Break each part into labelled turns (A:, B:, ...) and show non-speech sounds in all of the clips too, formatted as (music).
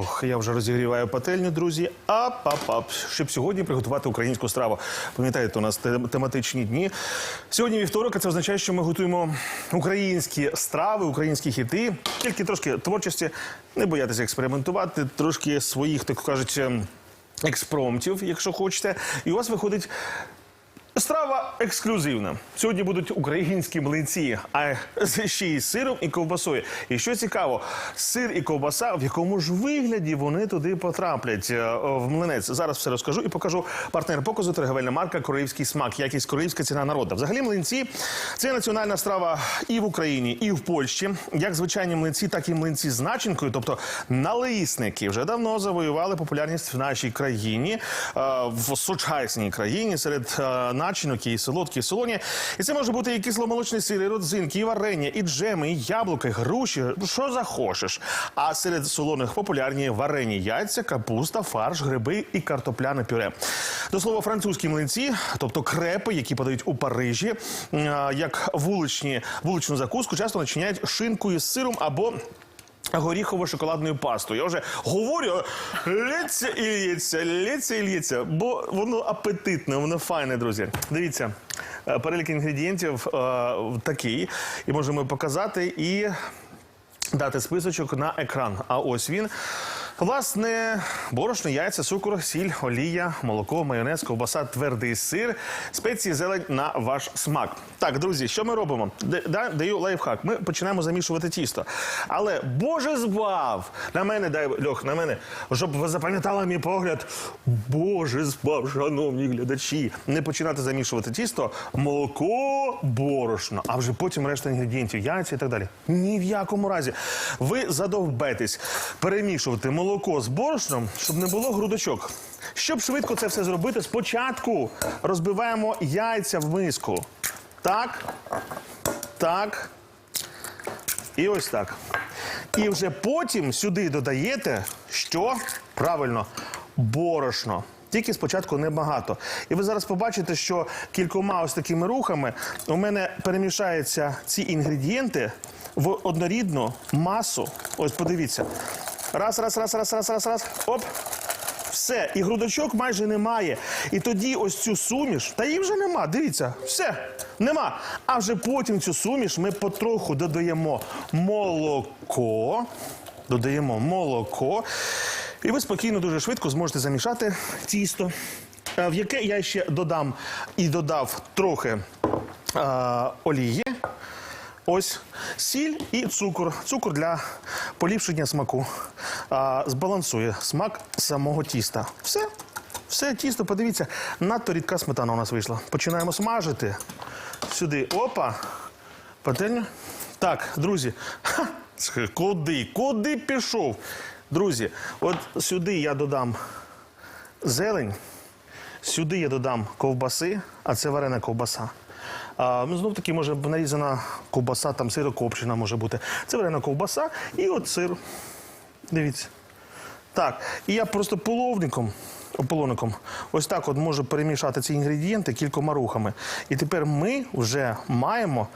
A: Ох, я вже розігріваю пательню, друзі. Ап-ап-ап, щоб сьогодні приготувати українську страву. Пам'ятаєте, у нас тематичні дні. Сьогодні вівторок, а це означає, що ми готуємо українські страви, українські хіти. Тільки трошки творчості, не боятися експериментувати, трошки своїх, так кажуть, ем, експромтів, якщо хочете. І у вас виходить Страва ексклюзивна. Сьогодні будуть українські млинці, а ще й з сиром і ковбасою. І що цікаво, сир і ковбаса, в якому ж вигляді вони туди потраплять е, в млинець. Зараз все розкажу і покажу партнер показу торговельна марка Королівський смак, якість королівська ціна народу. Взагалі, млинці це національна страва і в Україні, і в Польщі. Як звичайні млинці, так і млинці з начинкою, тобто налисники, вже давно завоювали популярність в нашій країні, е, в сучасній країні серед е, начинок і солодкі, і солоні. І це може бути і кисломолочний сир, і родзинки, і варення, і джеми, і яблука, і груші. Що захочеш. А серед солоних популярні варені яйця, капуста, фарш, гриби і картопляне пюре. До слова, французькі млинці, тобто крепи, які подають у Парижі, як вуличні, вуличну закуску, часто начиняють шинкою з сиром або Горіхово-шоколадною пастою. Я вже говорю, лється і лється, лється і лється, бо воно апетитне, воно файне, друзі. Дивіться, е, перелік інгредієнтів е, такий, і можемо показати і дати списочок на екран. А ось він. Власне, борошно, яйця, цукор, сіль, олія, молоко, майонез, ковбаса, твердий сир, спеції, зелень на ваш смак. Так, друзі, що ми робимо? Даю лайфхак. Ми починаємо замішувати тісто. Але Боже збав! На мене дай Льох, на мене, щоб ви запам'ятали мій погляд. Боже збав, шановні глядачі. Не починати замішувати тісто, молоко, борошно, а вже потім решта інгредієнтів, яйця і так далі. Ні в якому разі. Ви задовбетесь перемішувати молоко з борошном, щоб не було грудочок. Щоб швидко це все зробити, спочатку розбиваємо яйця в миску. Так, так. І ось так. І вже потім сюди додаєте, що правильно, борошно. Тільки спочатку небагато. І ви зараз побачите, що кількома ось такими рухами у мене перемішаються ці інгредієнти в однорідну масу. Ось подивіться. Раз, раз, раз, раз, раз, раз, раз. Оп. Все, і грудочок майже немає. І тоді ось цю суміш, та її вже нема. Дивіться, все, нема. А вже потім цю суміш ми потроху додаємо молоко. Додаємо молоко. І ви спокійно, дуже швидко зможете замішати тісто, е, в яке я ще додам і додав трохи е, олії. Ось сіль і цукор. Цукор для поліпшення смаку. А, збалансує смак самого тіста. Все. Все, тісто, подивіться, надто рідка сметана у нас вийшла. Починаємо смажити. Сюди. Опа. Пательня. Так, друзі. Ха, куди? Куди пішов? Друзі, от сюди я додам зелень. Сюди я додам ковбаси, а це варена ковбаса. Ну, знов таки може нарізана ковбаса, там сирокопчена може бути. Це варена ковбаса і от сир. Дивіться. Так, і я просто половником, половником ось так от можу перемішати ці інгредієнти кількома рухами. І тепер ми вже маємо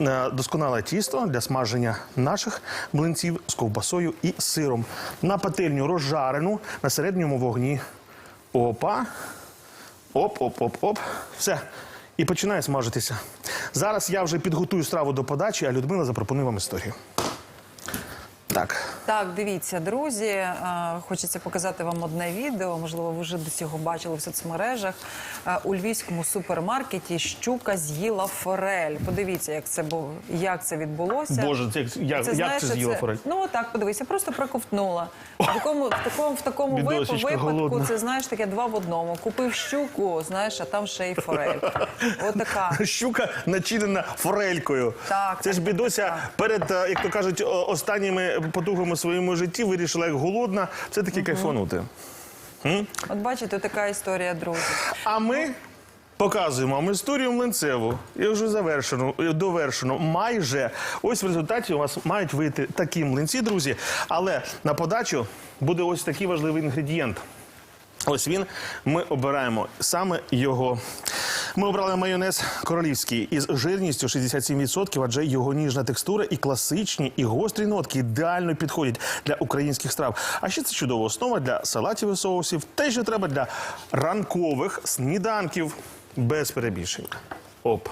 A: е, досконале тісто для смаження наших млинців з ковбасою і сиром. На пательню розжарену на середньому вогні. Опа. Оп-оп-оп-оп. Все. І починає смажитися. Зараз я вже підготую страву до подачі, а Людмила запропонує вам історію. Так.
B: Так, дивіться, друзі. е, Хочеться показати вам одне відео. Можливо, ви вже до цього бачили в соцмережах. Е, У львівському супермаркеті щука з'їла форель. Подивіться, як це було, як це відбулося.
A: Боже, це як- як- як
B: знаєш,
A: це з'їла форель?
B: Ну так, подивися, просто проковтнула. В такому, в такому, в такому випадку
A: голодна.
B: це знаєш таке два в одному. Купив щуку, знаєш, а там ще й форель. Отака. (laughs)
A: Щука начинена форелькою.
B: Так,
A: Це ж
B: так,
A: бідося
B: так.
A: перед, е, як то кажуть, останніми потугами своєму житті вирішила, як голодна, все таки кайфанути.
B: От бачите, така історія, друзі.
A: А ми показуємо вам історію млинцеву. І вже завершено, довершено. Майже ось в результаті у вас мають вийти такі млинці, друзі. Але на подачу буде ось такий важливий інгредієнт. Ось він. Ми обираємо саме його. Ми обрали майонез королівський із жирністю 67%, адже його ніжна текстура і класичні, і гострі нотки ідеально підходять для українських страв. А ще це чудова основа для салатів і соусів. Те, що треба для ранкових сніданків без перебільшень. Оп.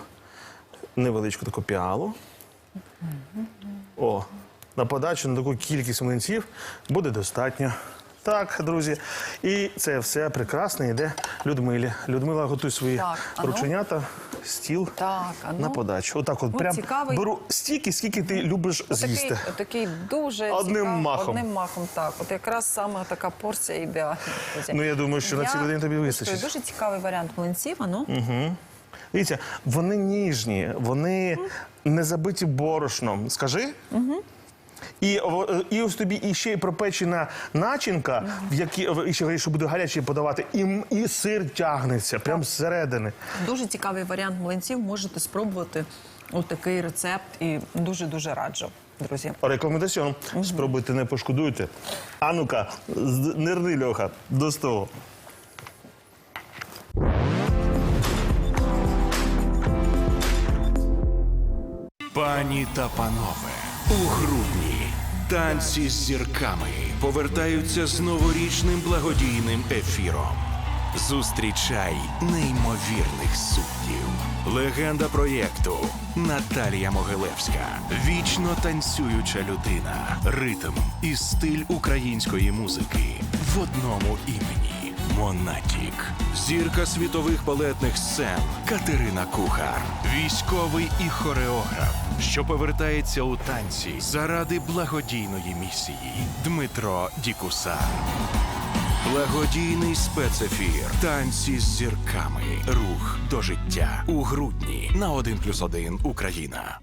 A: Невеличку таку піалу. О, на подачу на таку кількість млинців буде достатньо. Так, друзі, і це все прекрасно йде Людмилі. Людмила готує свої
B: Так, а ну.
A: рученята, стіл
B: Так, а ну.
A: на подачу. Отак, от
B: Ну,
A: прям
B: цікавий.
A: беру стільки, скільки ти любиш з'їсти.
B: Такий, такий дуже
A: Одним
B: цікавий-
A: махом.
B: Одним махом, так. От якраз саме така порція ідеальна. друзі.
A: Ну, я думаю, що на цілий день тобі вистачить.
B: Дуже цікавий варіант млинців. А ну.
A: Дивіться, вони ніжні, вони не забиті борошном. Скажи? І, і ось тобі і ще й пропечена начинка, в якій і ще що буде гаряче подавати, і, і сир тягнеться, прям зсередини.
B: Дуже цікавий варіант млинців. Можете спробувати отакий рецепт і дуже-дуже раджу, друзі.
A: Рекомендаціон. Спробуйте, не пошкодуйте. А ну-ка, нирни, Льоха, до столу.
C: Пані та панове, у грудні танці з зірками повертаються з новорічним благодійним ефіром. Зустрічай неймовірних суддів. Легенда проєкту Наталія Могилевська. Вічно танцююча людина. Ритм і стиль української музики в одному імені. Монатік. Зірка світових балетних сцен Катерина Кухар. Військовий і хореограф, що повертається у танці заради благодійної місії Дмитро Дікуса. Благодійний спецефір Танці з зірками. Рух до життя у грудні на 1+,1 Україна.